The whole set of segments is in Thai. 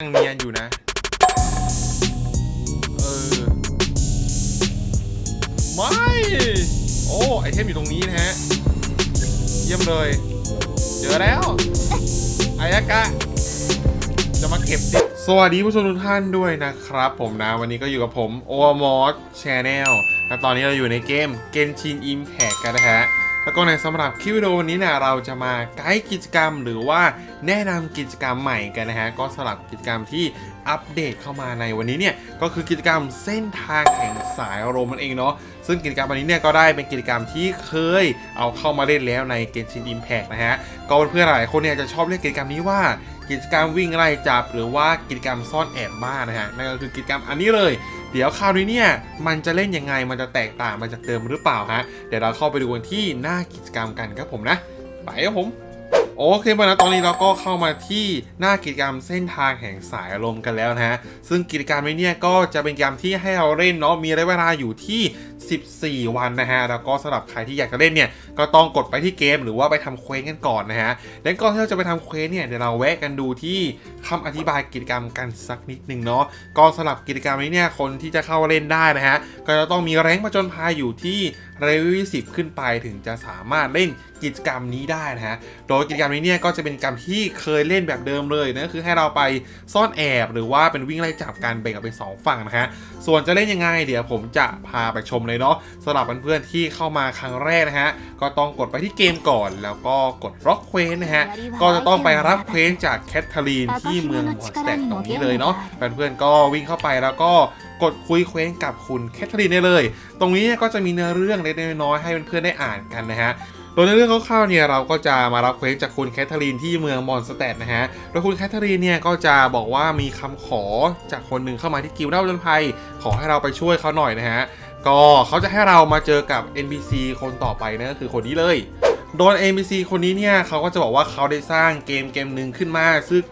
ยังเนียนอยู่นะ เออ ไม่ โอ้ ไอเทมอยู่ตรงนี้นะฮะ เยี่ยมเลย เจอแล้ว ไอายากะ จะมาเก็บดิสวัสดีผู้ชมทุกท่านด้วยนะครับ ผมนะ วันนี้ก็อยู่กับผม o m o d Channel และตอนนี้เราอยู่ในเกม Genshin Impact กันนะฮะ แล้วก็ในสำหรับคลิปวิดีโอวันนี้เนี่ยเราจะมาไกด์กิจกรรม หรือว่าแนะนำกิจกรรมใหม่กันนะฮะก็สำหรับกิจกรรมที่อัปเดตเข้ามาในวันนี้เนี่ยก็คือกิจกรรมเส้นทางแห่งสายอารมณ์มันเองเนาะซึ่งกิจกรรมอันนี้เนี่ยก็ได้เป็นกิจกรรมที่เคยเอาเข้ามาเล่นแล้วใน Genshin Impact นะฮะก็เพื่อนๆหลายคนเนี่ยจะชอบเรียกกิจกรรมนี้ว่ากิจกรรมวิ่งไล่จับหรือว่ากิจกรรมซ่อนแอบบ้านนะฮะนั่นก็คือกิจกรรมอันนี้เลย เดี๋ยวคราวนี้เนี่ยมันจะเล่นยังไงมันจะแตกต่างมาจากเดิมหรือเปล่าฮะเดี๋ยวเราเข้าไปดูกันที่หน้ากิจกรรมกันครับผมนะ ไปครับผม โอเคมานะตอนนี้เราก็เข้ามาที่หน้ากิจกรรมเส้นทางแห่งสายอารมณ์กันแล้วนะฮะ ซึ่งกิจกรรมนี้เนี่ยก็จะเป็นกิจกรรมที่ให้เราเล่นเนาะ มีระยะเวลาอยู่ที่ 14 วันนะฮะ แล้วก็สำหรับใครที่อยากจะเล่นเนี่ย ก็ต้องกดไปที่เกมหรือว่าไปทำเควสกันก่อนนะฮะ และก่อนที่เราจะไปทำเควสเนี่ย เดี๋ยวเราแวะกันดูที่คำอธิบายกิจกรรมกันสักนิดหนึ่งเนาะ ก็สำหรับกิจกรรมนี้เนี่ย คนที่จะเข้าเล่นได้นะฮะ ก็จะต้องมีแรงค์ผจญภัยอยู่ที่ เลเวล10ขึ้นไปถึงจะสามารถเล่นกิจกรรมนี้ได้นะฮะ โดยกิจกรรมนี้เนี่ยก็จะเป็นกรรมที่เคยเล่นแบบเดิมเลยนะคือให้เราไปซ่อนแอบหรือว่าเป็นวิ่งไล่จับกันแบ่งออกเป็นสองฝั่งนะฮะ ส่วนจะเล่นยังไงเดี๋ยวผมจะพาไปชมเลยเนาะสำหรับเพื่อนๆที่เข้ามาครั้งแรกนะฮะ ก็ต้องกดไปที่เกมก่อน แล้วก็กดร็อกเควสนะฮะ ก็จะต้องไปรับเควสจากแคทเธอรีนที่เมืองมอนสแตกตรงนี้เลยเนาะ เพื่อนๆก็วิ่งเข้าไปแล้วก็ กดคุยเควสกับคุณแคทเธอรีนได้เลย ตรงนี้เนี่ยก็จะมีเนื้อเรื่องเล็กๆน้อยๆให้เพื่อนๆได้อ่านกันนะฮะโดยในเรื่องคร่าวๆเนี่ยเราก็จะมารับเควสจากคุณแคทเธอรีนที่เมืองมอนสแตทนะฮะ โดยคุณแคทเธอรีนเนี่ยก็จะบอกว่ามีคำขอจากคนหนึ่งเข้ามาที่กิลด์เล่าจนภัย ขอให้เราไปช่วยเขาหน่อยนะฮะ ก็เขาจะให้เรามาเจอกับ NPC คนต่อไปนะก็คือคนนี้เลย โดย NPC คนนี้เนี่ยเขาก็จะบอกว่าเขาได้สร้างเกมเกมหนึ่งขึ้นมาซึ่ง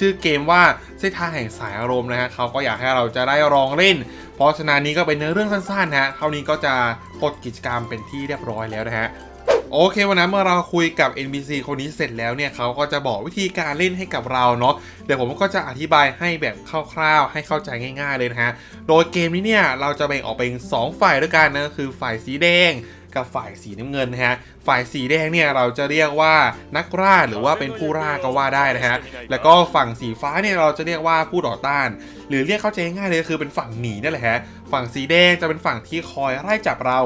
ชื่อเกมว่าเส้นทางแห่งสายอารมณ์นะฮะเขาก็อยากให้เราจะได้ลองเล่น เพราะฉะนั้นนี้ก็เป็นเนื้อเรื่องสั้นๆนะฮะเท่านี้ก็จะปลดกิจกรรมเป็นที่เรียบร้อยแล้วนะฮะโอเควันนั้นเมื่อเราคุยกับ NPC คนนี้เสร็จแล้วเนี่ยเขาก็จะบอกวิธีการเล่นให้กับเราเนาะเดี๋ยวผมก็จะอธิบายให้แบบคร่าวๆ ให้เข้าใจง่าย ๆเลยนะฮะโดยเกมนี้เนี่ยเราจะแบ่งออกเป็น2ฝ่ายด้วยกันนะคือฝ่ายสีแดง กับฝ่ายสีน้ำเงินนะฮะฝ่ายสีแดงเนี่ยเราจะเรียกว่านักล่าหรือว่าเป็นผู้ล่าก็ว่าได้นะฮะแล้วก็ฝั่งสีฟ้าเนี่ยเราจะเรียกว่าผู้ต่อต้าน หรือเรียกเข้าใจง่ายๆเลยคือเป็นฝั่งหนีนั่นแหละฮะฝั่งสีแดงจะเป็นฝั่งที่คอยไล่จับเรา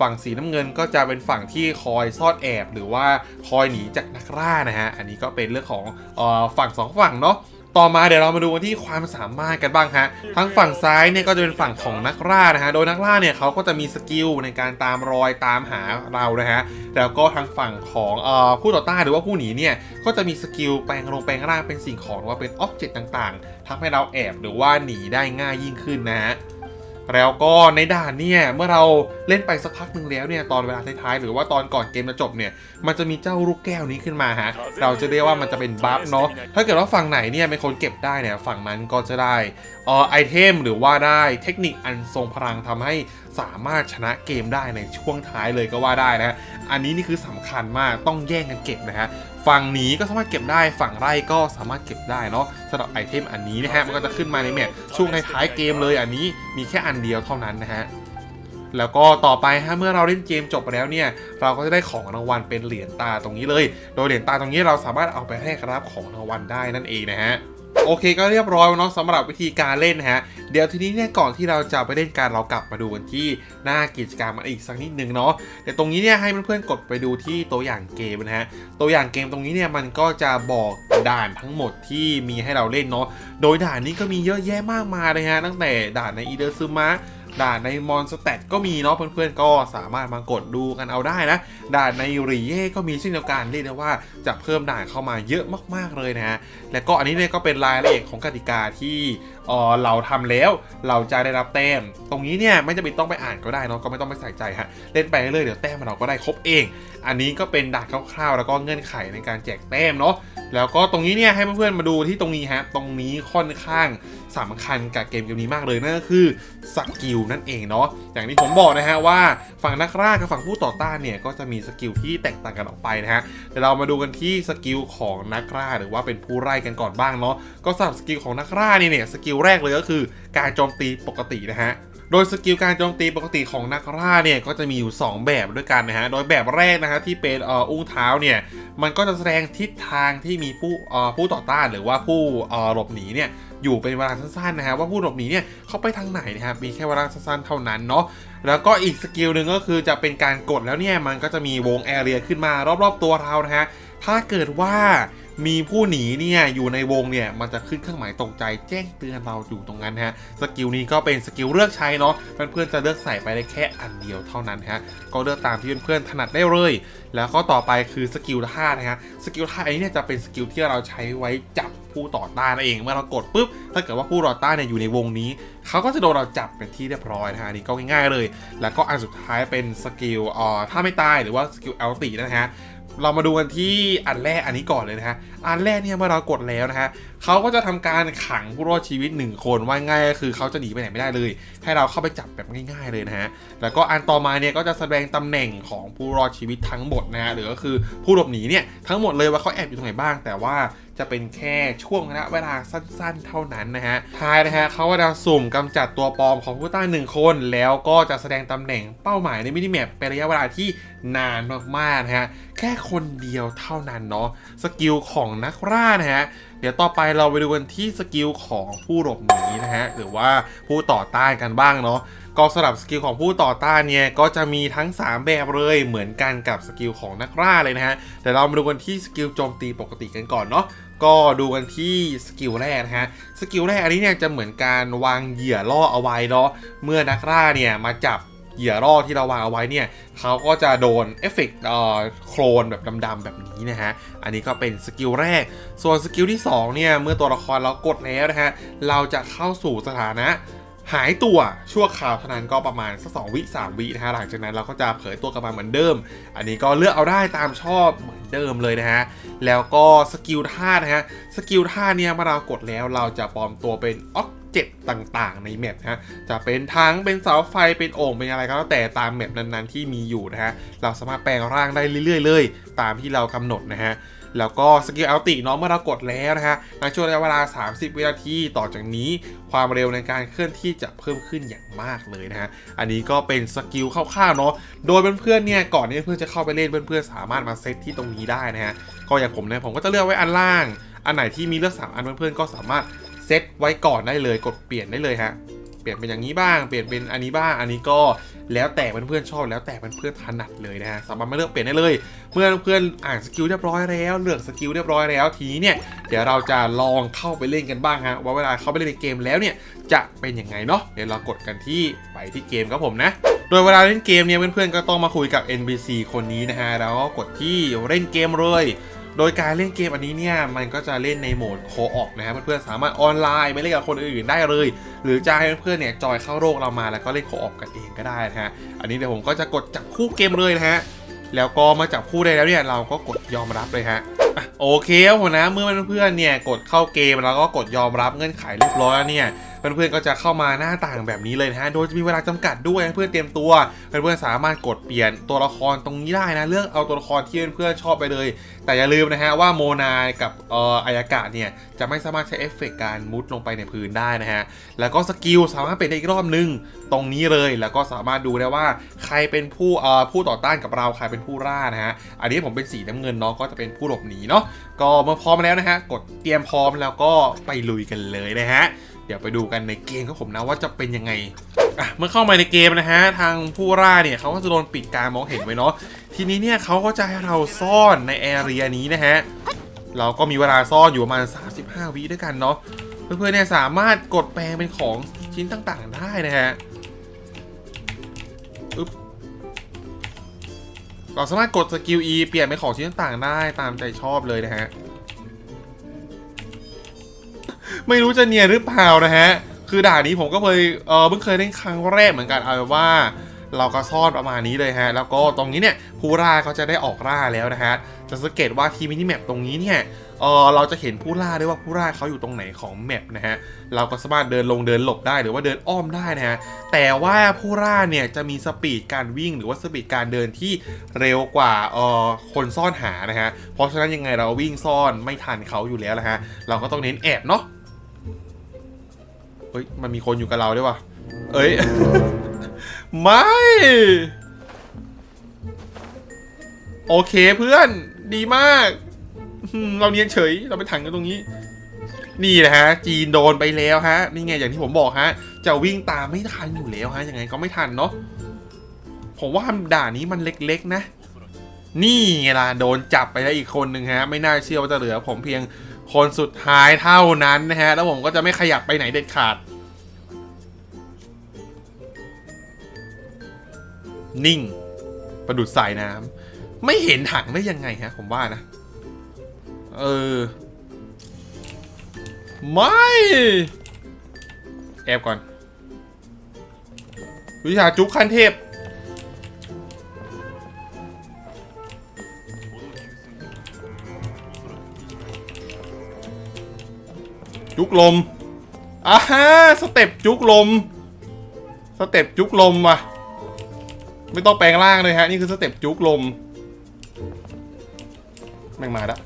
ฝั่งสีน้ำเงินก็จะเป็นฝั่งที่คอยซ่อนแอบ หรือว่าคอยหนีจากนักล่านะฮะ อันนี้ก็เป็นเรื่องของออฝั่งสองฝั่งเนาะ ต่อมาเดี๋ยวเรามาดูกันที่ความสามารถกันบ้างฮะทั้งฝั่งซ้ายเนี่ยก็จะเป็นฝั่งของนักล่านะฮะโดยนักล่าเนี่ยเขาก็จะมีสกิลในการตามรอยตามหาเรานะฮะแล้วก็ทางฝั่งของเอ่อผู้ต่อต้านหรือว่าผู้หนีเนี่ยก็จะมีสกิลแปลงลงแปลงร่างเป็นสิ่งของหรือว่าเป็นอ็อบเจกต์ต่างๆทำให้เราแอบหรือว่าหนีได้ง่ายยิ่งขึ้นนะฮะ แล้วก็ในด่านเนี่ยเมื่อเราเล่นไปสักพักหนึ่งแล้วเนี่ยตอนเวลาท้ายๆหรือว่าตอนก่อนเกมจะจบเนี่ยมันจะมีเจ้าลูกแก้วนี้ขึ้นมาฮะเราจะเรียกว่ามันจะเป็นบัฟเนาะถ้าเกิดว่าฝั่งไหนเนี่ยเป็นคนเก็บได้เนี่ยฝั่งนั้นก็จะได้เอ่อไอเทมหรือว่าได้เทคนิคอันทรงพลังทำให้ สามารถชนะเกมได้ในช่วงท้ายเลยก็ว่าได้นะอันนี้นี่คือสำคัญมากต้องแย่งกันเก็บนะฮะฝั่งนี้ก็สามารถเก็บได้ฝั่งไร่ก็สามารถเก็บได้เนาะสำหรับไอเทมอันนี้นะฮะมันก็จะขึ้นมาในแมปช่วงท้ายเกมเลยอันนี้มีแค่อันเดียวเท่านั้นนะฮะแล้วก็ต่อไปฮะเมื่อเราเล่นเกมจบไปแล้วเนี่ย เราก็จะได้ของรางวัลเป็นเหรียญตาตรงนี้เลย โดยเหรียญตาตรงนี้เราสามารถเอาไปแลกรับของรางวัลได้นั่นเองนะฮะ โอเคก็เรียบร้อยแล้วเนาะสำหรับวิธีการเล่นฮะ เดี๋ยวทีนี้เนี่ยก่อนที่เราจะไปเล่นการเรากลับมาดูกันที่หน้ากิจกรรมมันอีกสักนิดนึงเนาะเดี๋ยวตรงนี้เนี่ยให้เพื่อนๆกดไปดูที่ตัวอย่างเกมนะฮะตัวอย่างเกมตรงนี้เนี่ยมันก็จะบอกด่านทั้งหมดที่มีให้เราเล่นเนาะโดยด่านนี้ก็มีเยอะแยะมากมายเลยฮะตั้งแต่ด่านในอีเดอร์ซึมะ ด่านในมอนสเตตก็มีเนาะเพื่อนๆก็สามารถมากดดูกันเอาได้นะด่านในรีเย่ก็มีเช่นเดียวกันเรียกได้ว่าจะเพิ่มด่านเข้ามาเยอะมากๆเลยนะฮะและก็อันนี้เนี่ยก็เป็นรายละเอียดของกติกาที่เออเราทำแล้วเราจะได้รับแต้ม ตรงนี้เนี่ยไม่จำเป็นต้องไปอ่านก็ได้เนาะก็ไม่ต้องไปใส่ใจฮะเล่นไปเรื่อยเดี๋ยวแต้มเราก็ได้ครบเอง อันนี้ก็เป็นด่านคร่าวๆ แล้วก็เงื่อนไขในการแจกแต้มเนาะแล้วก็ตรงนี้เนี่ยให้เพื่อนๆมาดูที่ตรงนี้ฮะตรงนี้ค่อนข้าง สำคัญกับเกมเกมนี้มากเลยนั่นก็คือสกิลนั่นเองเนาะอย่างที่ผมบอกนะฮะว่าฝั่งนักล่ากับฝั่งผู้ต่อต้านเนี่ยก็จะมีสกิลที่แตกต่างกันออกไปนะฮะเดี๋ยวเรามาดูกันที่สกิลของนักล่าหรือว่าเป็นผู้ไล่กันก่อนบ้างเนาะก็สำหรับสกิลของนักล่านี่เนี่ยสกิลแรกเลยก็คือการโจมตีปกตินะฮะ โดยสกิลการโจมตีปกติของนักล่าเนี่ยก็จะมีอยู่ 2 แบบด้วยกันนะฮะ โดยแบบแรกนะฮะที่เป็นออุ้งเท้าเนี่ยมันก็จะแสดงทิศทางที่มีผู้ผู้ต่อต้านหรือว่าผู้หลบหนีเนี่ยอยู่เป็นเวลาสั้นๆนะฮะว่าผู้หลบหนีเนี่ยเขาไปทางไหนนะครับมีแค่เวลาสั้นๆเท่านั้นเนาะแล้วก็อีกสกิลหนึ่งก็คือจะเป็นการกดแล้วเนี่ยมันก็จะมีวงแอเรียขึ้นมารอบๆตัวเรานะฮะถ้าเกิดว่า มีผู้หนีเนี่ยอยู่ในวงเนี่ยมันจะขึ้นเครื่องหมายตกใจแจ้งเตือนเราอยู่ตรงนั้นฮะสกิลนี้ก็เป็นสกิลเลือกใช้เนาะเพื่อนๆจะเลือกใส่ไปได้แค่อันเดียวเท่านั้นฮะก็เลือกตามที่เพื่อนๆถนัดได้เลย แล้วก็ต่อไปคือสกิลท่านะฮะสกิลท่าอันนี้เนี่ยจะเป็นสกิลที่เราใช้ไว้จับผู้ต่อต้านเองเมื่อเรากดปุ๊บถ้าเกิดว่าผู้ต่อต้านเนี่ยอยู่ในวงนี้เขาก็จะโดนเราจับเป็นที่เรียบร้อยนะฮะนนี้ก็ง่ายๆเลย แล้วก็อันสุดท้ายเป็นสกิลอ่อถ้าไม่ตายหรือว่าสกิลเอลตินะฮะ เรามาดูกันที่อันแรกอันนี้ก่อนเลยนะฮะ อันแรกเนี่ยเมื่อเรากดแล้วนะฮะเขาก็จะทำการขังผู้รอดชีวิต 1 คนว่าง่ายก็คือเขาจะหนีไปไหนไม่ได้เลย ให้เราเข้าไปจับแบบง่าย ๆเลยนะฮะแล้วก็อันต่อมาเนี่ยก็จะแสดงตำแหน่งของผู้รอดชีวิตทั้งหมดนะฮะหรือก็คือผู้หลบหนีเนี่ยทั้งหมดเลยว่าเขาแอบอยู่ตรงไหนบ้าง แต่ว่าจะเป็นแค่ช่วงระยะเวลาสั้นๆ เท่านั้นนะฮะท้ายนะฮะเขาก็จะสุ่มกำจัดตัวปลอมของผู้ต้าหนึ่งคน แล้วก็จะแสดงตำแหน่งเป้าหมายในมินิแมปเป็นระยะเวลาที่นานมากๆนะฮะแค่คนเดียวเท่านั้นเนาะสกิลของนักล่านะฮะ เดี๋ยวต่อไปเราไปดูกันที่สกิลของผู้หลบหนีนะฮะหรือว่าผู้ต่อต้านกันบ้างเนาะก็สำหรับสกิลของผู้ต่อต้านเนี่ยก็จะมีทั้ง 3 แบบเลยเหมือนกันกับสกิลของนักล่าเลยนะฮะแต่เรามาดูกันที่สกิลโจมตีปกติกันก่อนเนาะก็ดูกันที่สกิลแรกนะฮะสกิลแรกอันนี้เนี่ยจะเหมือนการวางเหยื่อล่อเอาไว้เนาะเมื่อนักล่าเนี่ยมาจับ เหยื่อล่อที่เราวางเอาไว้เนี่ยเขาก็จะโดนเอฟเฟกต์โคลนแบบดำๆแบบนี้นะฮะ อันนี้ก็เป็นสกิลแรก ส่วนสกิลที่2เนี่ยเมื่อตัวละครเรากดแล้วนะฮะเราจะเข้าสู่สถานะหายตัวชั่วคราวเท่านั้นก็ประมาณสักสองวิสามวินะฮะหลังจากนั้นเราก็จะเผยตัวกลับมาเหมือนเดิม อันนี้ก็เลือกเอาได้ตามชอบเหมือนเดิมเลยนะฮะ แล้วก็สกิลท่านะฮะ สกิลท่าเนี่ยเมื่อเรากดแล้วเราจะปลอมตัวเป็นออก เจ็ต่างๆ ในแมปนะฮะจะเป็นทั้งเป็นเสาไฟเป็นโอ่งเป็นอะไรก็แล้วแต่ตามแมปนั้นๆที่มีอยู่นะฮะเราสามารถแปลงร่างได้เรื่อยๆ เลย ตามที่เรากำหนดนะฮะแล้วก็สกิลอัลติเนาะเมื่อเรากดแล้วนะฮะในช่วงระยะเวลา 30 วินาทีต่อจากนี้ความเร็วในการเคลื่อนที่จะเพิ่มขึ้นอย่างมากเลยนะฮะอันนี้ก็เป็นสกิลคร่าวๆเนาะโดยเพื่อนๆเนี่ยก่อนที่เพื่อนจะเข้าไปเล่นเพื่อนๆสามารถมาเซตที่ตรงนี้ได้นะฮะก็อย่างผมเนี่ยผมก็จะเลือกไว้อันล่าง อันไหนที่มีเลือกสามอันเพื่อนๆก็สามารถ เซตไว้ก่อนได้เลยกดเปลี่ยนได้เลยฮะเปลี่ยนเป็นอย่างนี้บ้างเปลี่ยนเป็นอันนี้บ้างอันนี้ก็แล้วแต่เพื่อนๆชอบแล้วแต่เพื่อนๆถนัดเลยนะฮะสามารถมาเลือกเปลี่ยนได้เลยเมื่อเพื่อนๆอ่านสกิลเรียบร้อยแล้ว เลือกสกิลเรียบร้อยแล้วทีเนี่ยเดี๋ยวเราจะลองเข้าไปเล่นกันบ้างฮะว่าเวลาเข้าไปเล่นในเกมแล้วเนี่ยจะเป็นยังไงเนาะเดี๋ยวเรากดกันที่ไปที่เกมครับผมนะโดยเวลาเล่นเกมเนี่ยเพื่อนๆก็ต้องมาคุยกับ NPC คนนี้นะฮะแล้วก็กดที่เล่นเกมเลย โดยการเล่นเกมอันนี้เนี่ยมันก็จะเล่นในโหมดโคออกนะครับเพื่อนๆสามารถออนไลน์ไปเล่นกับคนอื่นได้เลย หรือจะให้เพื่อนๆเนี่ยจอยเข้าโลกเรามาแล้วก็เล่นโคออกกันเองก็ได้นะฮะอันนี้เดี๋ยวผมก็จะกดจับคู่เกมเลยนะฮะแล้วก็มาจับคู่ได้แล้วเนี่ยเราก็กดยอมรับเลยฮะอะโอเคครับผมนะเมื่อเพื่อนๆเนี่ยกดเข้าเกมแล้วก็กดยอมรับเงื่อนไขเรียบร้อยแล้วเนี่ย เพื่อนๆก็จะเข้ามาหน้าต่างแบบนี้เลยนะฮะโดยจะมีเวลาจำกัดด้วยเพื่อนเตรียมตัวเพื่อนๆสามารถกดเปลี่ยนตัวละครตรงนี้ได้นะเลือกเอาตัวละครที่เพื่อนๆชอบไปเลย แต่อย่าลืมนะฮะว่าโมนากับเอ่ออายากาศเนี่ยจะไม่สามารถใช้เอฟเฟกการมุดลงไปในพื้นได้นะฮะแล้วก็สกิลสามารถเปลี่ยนได้อีกรอบนึงตรงนี้เลยแล้วก็สามารถดูได้ว่าใครเป็นผู้เอ่อผู้ต่อต้านกับเราใครเป็นผู้ร่านะฮะอันนี้ผมเป็นสีน้ำเงินเนาะก็จะเป็นผู้หลบหนีเนาะก็เมื่อพร้อมแล้วนะฮะกดเตรียมพร้อมแล้วก็ไปลุยกันเลยนะฮะ เดี๋ยวไปดูกันในเกมครับผมนะว่าจะเป็นยังไงอะเมื่อเข้ามาในเกมนะฮะทางผู้ร่าเนี่ยเขาก็จะโดนปิดการมองเห็นไว้เนาะทีนี้เนี่ยเขาก็จะให้เราซ่อนในแอเรียนี้นะฮะเราก็มีเวลาซ่อนอยู่ประมาณ 35 วิด้วยกันเนาะเพื่อนๆเนี่ยสามารถกดแปลงเป็นของชิ้นต่างๆได้นะฮะอึ๊บเราสามารถกดสกิล E เปลี่ยนเป็นของชิ้นต่างๆได้ตามใจชอบเลยนะฮะ ไม่รู้จะเนียนหรือเปล่านะฮะ คือด่านนี้ผมก็เคยเออเพิ่งเคยเล่นครั้งแรกเหมือนกันเอาเป็นว่า เราก็ซ่อนประมาณนี้เลยฮะ แล้วก็ตรงนี้เนี่ยผู้ล่าเขาจะได้ออกล่าแล้วนะฮะ จะสังเกตว่าที่มินิแมปตรงนี้เนี่ยเออเราจะเห็นผู้ล่าด้วยว่าผู้ล่าเขาอยู่ตรงไหนของแมปนะฮะ เราก็สามารถเดินลงเดินหลบได้หรือว่าเดินอ้อมได้นะฮะ แต่ว่าผู้ล่าเนี่ยจะมีสปีดการวิ่งหรือว่าสปีดการเดินที่เร็วกว่าเออคนซ่อนหานะฮะ เพราะฉะนั้นยังไงเราวิ่งซ่อนไม่ทันเขาอยู่แล้วนะฮะ เราก็ต้องเน้นแอบเนาะ เฮ้ย มันมีคนอยู่กับเราด้วยวะเอ้ย ไม่ โอเคเพื่อน ดีมาก เราเนียนเฉย เราไปถังกันตรงนี้ นี่แหละฮะ จีนโดนไปแล้วฮะ นี่ไงอย่างที่ผมบอกฮะ จะวิ่งตามไม่ทันอยู่แล้วฮะ ยังไงก็ไม่ทันเนาะ ผมว่าด่านนี้มันเล็กๆนะ นี่ไงล่ะ โดนจับไปแล้วอีกคนหนึ่งฮะ ไม่น่าเชื่อว่าจะเหลือ ผมเพียง คนสุดท้ายเท่านั้นนะฮะ แล้วผมก็จะไม่ขยับไปไหนเด็ดขาด นิ่ง ประดุดสายน้ำไม่เห็นถังได้ยังไงฮะ ผมว่านะ เออ ไม่ แอบก่อน วิชาจุกขั้นเทพ จุกลมอ่าฮะสเต็ปจุกลม สเต็ปจุกลมว่ะ ไม่ต้องแปลงร่างเลยฮะ นี่คือสเต็ปจุกลม แม่งมาล้ว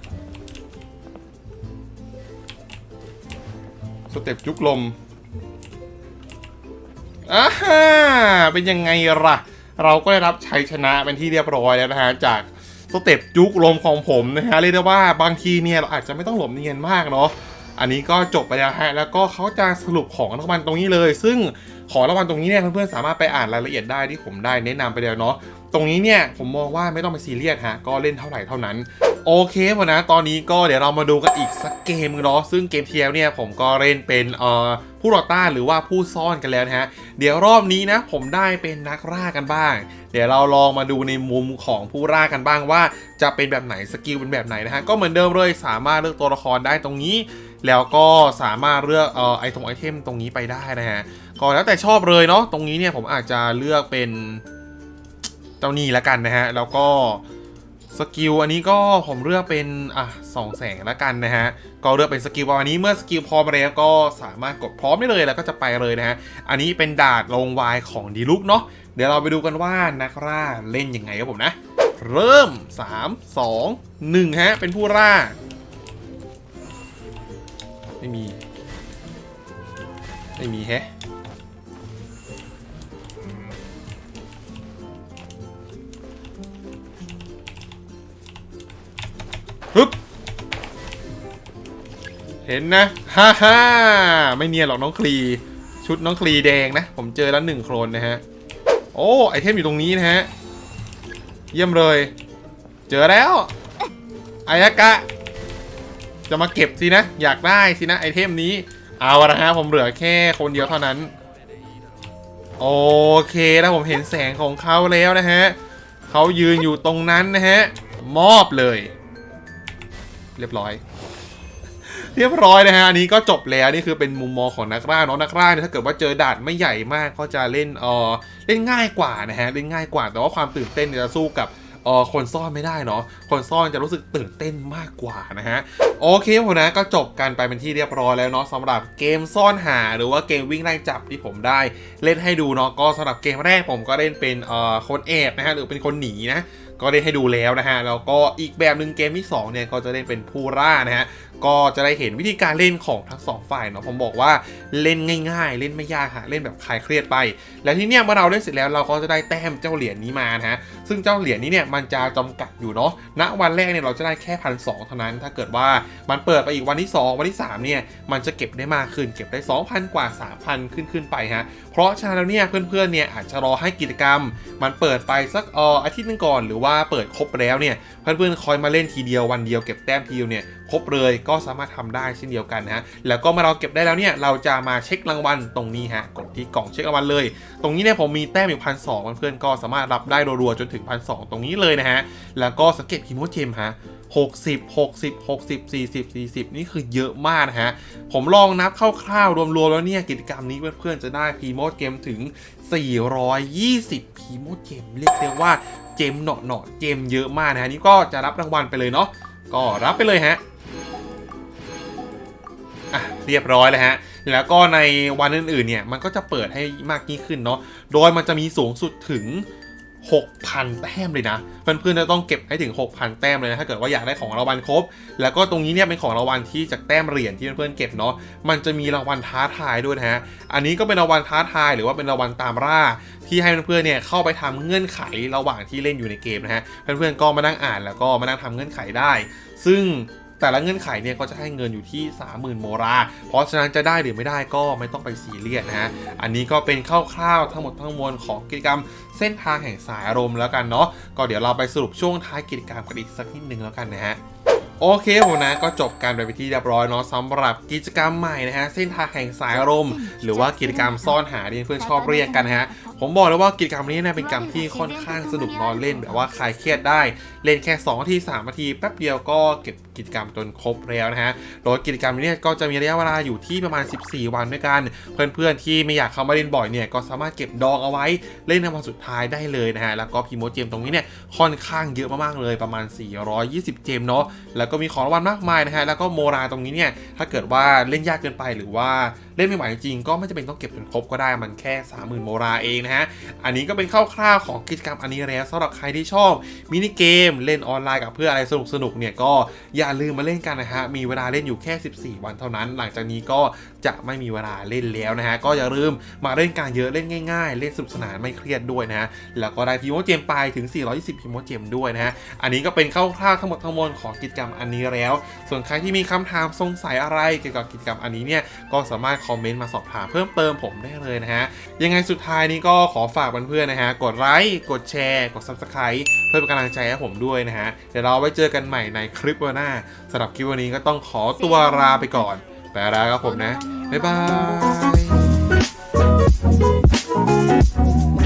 สเต็ปจุกลมอ่าฮะเป็นยังไงล่ะ เราก็ได้รับชัยชนะเป็นที่เรียบร้อยแล้วนะฮะ จากสเต็ปจุกลมของผมนะฮะ เรียกได้ว่าบางทีเนี่ยเราอาจจะไม่ต้องหลบเนียนมากเนาะ อันนี้ก็จบไปแล้วฮะแล้วก็เขาจะสรุปของรางวัลตรงนี้เลย ซึ่งของรางวัลตรงนี้เนี่ยเพื่อนๆสามารถไปอ่านรายละเอียดได้ที่ผมได้แนะนำไปแล้วเนาะตรงนี้เนี่ยผมมองว่าไม่ต้องไปซีเรียสฮะก็เล่นเท่าไหร่เท่านั้น โอเคหมดนะ ตอนนี้ก็เดี๋ยวเรามาดูกันอีกสักเกมนึงเนาะซึ่งเกมเทียเนี่ยผมก็เล่นเป็นเอ่อผู้รอดต้านหรือว่าผู้ซ่อนกันแล้วนะฮะ เดี๋ยวรอบนี้นะผมได้เป็นนักล่ากันบ้าง เดี๋ยวเราลองมาดูในมุมของผู้ล่ากันบ้างว่า จะเป็นแบบไหนสกิลเป็นแบบไหนนะฮะ ก็เหมือนเดิมเลยสามารถเลือกตัวละครได้ตรงนี้ แล้วก็สามารถเลือกเอ่อไอทงไอเทมตรงนี้ไปได้นะฮะ ก็แล้วแต่ชอบเลยเนาะ ตรงนี้เนี่ยผมอาจจะเลือกเป็นเจ้านี่ล้วกันนะฮะ แล้วก็ สกิลอันนี้ก็ผมเลือกเป็นอะสองแสงแล้วกันนะฮะ ก็เลือกเป็นสกิลประมาณนี้เมื่อสกิลพร้อมแล้วก็สามารถกดพร้อมได้เลยแล้วก็จะไปเลยนะฮะ อันนี้เป็นดาดลงวายของดีลุกเนาะเดี๋ยวเราไปดูกันว่านักล่าเล่นยังไงครับผมนะ เริ่ม 3 2 1 ฮะ เป็นผู้ล่า ไม่มี ไม่มีแฮะ ฮึบเห็นนะฮ่าฮ่าไม่เนียนหรอกน้องคลี ชุดน้องคลีแดงนะ ผมเจอแล้วหนึ่งโครนนะฮะ โอ้ไอเทมอยู่ตรงนี้นะฮะ เยี่ยมเลย เจอแล้วไอากะ จะมาเก็บสินะ อยากได้สินะไอเทมนี้ เอาละฮะผมเหลือแค่คนเดียวเท่านั้น โอเคแล้วผมเห็นแสงของเขาแล้วนะฮะเขายืนอยู่ตรงนั้นนะฮะ มอบเลย เรียบร้อย เรียบร้อยนะฮะอันนี้ก็จบแล้วนี่คือเป็นมุมมองของนักล่าเนาะนักล่าเนี่ยถ้าเกิดว่าเจอด่านไม่ใหญ่มากก็จะเล่นเออเล่นง่ายกว่านะฮะเล่นง่ายกว่า แต่ว่าความตื่นเต้นจะสู้กับเออคนซ่อนไม่ได้เนาะ คนซ่อนจะรู้สึกตื่นเต้นมากกว่านะฮะ โอเคผมนะก็จบกันไปเป็นที่เรียบร้อยแล้วเนาะสำหรับเกมซ่อนหาหรือว่าเกมวิ่งไล่จับที่ผมได้เล่นให้ดูเนาะก็สำหรับเกมแรกผมก็เล่นเป็นเอ่อคนแอบนะฮะหรือเป็นคนหนีนะ ก็ได้ให้ดูแล้วนะฮะแล้วก็อีกแบบหนึ่งเกมที่2เนี่ยก็จะได้เป็นผู้ร่านะฮะ ก็จะได้เห็นวิธีการเล่นของทั้งสองฝ่ายเนาะผมบอกว่าเล่นง่าย ๆ เล่นไม่ยากฮะเล่นแบบคลายเครียดไป แล้วที่เนี้ยเมื่อเราเล่นเสร็จแล้วเราก็จะได้แต้มเจ้าเหรียญนี้มานะฮะซึ่งเจ้าเหรียญนี้เนี่ยมันจะจำกัดอยู่เนาะณวันแรกเนี่ยเราจะได้แค่พันสเท่านั้น ถ้าเกิดว่ามันเปิดไปอีกวันที่ 2 วันที่3เนี่ยมันจะเก็บได้มากขึ้นเก็บได้ 2,000 กว่า 3,000 ขึ้นขึ้นไปฮะเพราะฉะนั้นแล้วเนี่ยเพื่อนๆเนี่ยอาจจะรอให้กิจกรรม มันเปิดไปสักอออาทิตย์นึงก่อนหรือว่าเปิดครบแล้วเนี่ยเพื่อนๆคอยมาเล่นทีเดียววันเดียวเก็บแต้มทีเดียวเนี่ย ครบเลยก็สามารถทำได้เช่นเดียวกันนะฮะแล้วก็เมื่อเราเก็บได้แล้วเนี่ยเราจะมาเช็ครางวัลตรงนี้ฮะกดที่กล่องเช็ครางวัลเลย ตรงนี้เนี่ยผมมีแต้มอยู่พันสองเพื่อนๆก็สามารถรับได้รัวๆจนถึงพันสองตรงนี้เลยนะฮะแล้วก็สังเกตพีโมเจมฮะ60 60 60 40 40 นี่คือเยอะมากนะฮะ ผมลองนับคร่าวๆ รวมๆ แล้วเนี่ย กิจกรรมนี้เพื่อนๆ จะได้พีโมดเกมถึง 420พีโมดเกม เรียกได้ว่าเจมเนาะเนาะเจมเยอะมากนะฮะ นี่ก็จะรับรางวัลไปเลยเนาะก็รับไปเลยฮะ อะเรียบร้อยแล้วฮะ แล้วก็ในวันอื่นๆเนี่ยมันก็จะเปิดให้มากยิ่งขึ้นเนาะ โดยมันจะมีสูงสุดถึง 6,000 แต้มเลยนะ เพื่อนๆจะต้องเก็บให้ถึง 6,000 แต้มเลยนะ ถ้าเกิดว่าอยากได้ของรางวัลครบ แล้วก็ตรงนี้เนี่ยเป็นของรางวัลที่จากแต้มเหรียญที่เพื่อนๆเก็บเนาะ มันจะมีรางวัลท้าทายด้วยนะฮะ อันนี้ก็เป็นรางวัลท้าทายหรือว่าเป็นรางวัลตามล่าที่ให้เพื่อนๆเนี่ยเข้าไปทำเงื่อนไขระหว่างที่เล่นอยู่ในเกมนะฮะ เพื่อนๆก็มานั่งอ่านแล้วก็มานั่งทำเงื่อนไขได้ ซึ่ง แต่ละเงื่อนไขเนี่ยก็จะให้เงินอยู่ที่ 30,000 โมรา เพราะฉะนั้นจะได้หรือไม่ได้ก็ไม่ต้องไปซีเรียสนะฮะ อันนี้ก็เป็นคร่าวๆทั้งหมดทั้งมวลของกิจกรรมเส้นทางแห่งสายอารมณ์แล้วกันเนาะ ก็เดี๋ยวเราไปสรุปช่วงท้ายกิจกรรมกันอีกสักนิดนึงแล้วกันนะฮะโอเคผมนะก็จบการไปนที่เรียบร้อยเนาะสำหรับกิจกรรมใหม่นะฮะเส้นทางแห่งสายอารมณ์ หรือว่ากิจกรรมซ่อนหาที่เพื่อนชอบเรียกกันนะฮะ ผมบอกเลยว่ากิจกรรมนี้เนี่ยเป็นกิจกรรมที่ค่อนข้างสนุกนอนเล่นแบบว่าคลายเครียดได้เล่นแค่2นาที3นาทีแป๊บเดียวก็เก็บกิจกรรมจนครบแล้วนะฮะโดยกิจกรรมนี้เนี่ยก็จะมีระยะเวลาอยู่ที่ประมาณ 14 วันด้วยกัน เพื่อนๆที่ไม่อยากเข้ามาเล่นบ่อยเนี่ยก็สามารถเก็บดองเอาไว้เล่นในวันสุดท้ายได้เลยนะฮะแล้วก็พีโมเจมตรงนี้เนี่ยค่อนข้างเยอะมากๆเลยประมาณ 420 เจมเนาะแล้วก็มีของรางวัลมากมายนะฮะแล้วก็โมราตรงนี้เนี่ยถ้าเกิดว่าเล่นยากเกินไปหรือว่าเล่นไม่ไหวจริงก็ไม่จำเป็นต้องเก็บจนครบก็ได้มันแค่ 30,000 โมราเองนะฮะ อันนี้ก็เป็นคร่าวๆของกิจกรรมอันนี้แล้วสำหรับใครที่ชอบมินิเกมเล่นออนไลน์กับเพื่ออะไรสนุกๆเนี่ยก็อย่าลืมมาเล่นกันนะฮะ มีเวลาเล่นอยู่แค่ 14 วันเท่านั้น หลังจากนี้ก็ จะไม่มีเวลาเล่นแล้วนะฮะก็อย่าลืมมาเล่นการเยอะเล่นง่าย ๆ เล่นสนุกสนานไม่เครียดด้วยนะฮะแล้วก็ได้พีโมเจมไปถึง 420พีโมเจมด้วยนะฮะอันนี้ก็เป็นคร่าวๆทั้งหมดทั้งมวลของกิจกรรมอันนี้แล้ว ส่วนใครที่มีคำถามสงสัยอะไรเกี่ยวกับกิจกรรมอันนี้เนี่ยก็สามารถคอมเมนต์มาสอบถามเพิ่มเติมผมได้เลยนะฮะยังไงสุดท้ายนี้ก็ขอฝากเพื่อนๆนะฮะกดไลค์กดแชร์กด Subscribe เพื่อเป็นกำลังใจให้ผมด้วยนะฮะเดี๋ยวเราไว้เจอกันใหม่ในคลิปวันหน้าสำหรับคลิปวันนี้ก็ต้องขอตัวลาไปก่อน ไปแล้ครับผมนะ บ๊ายบาย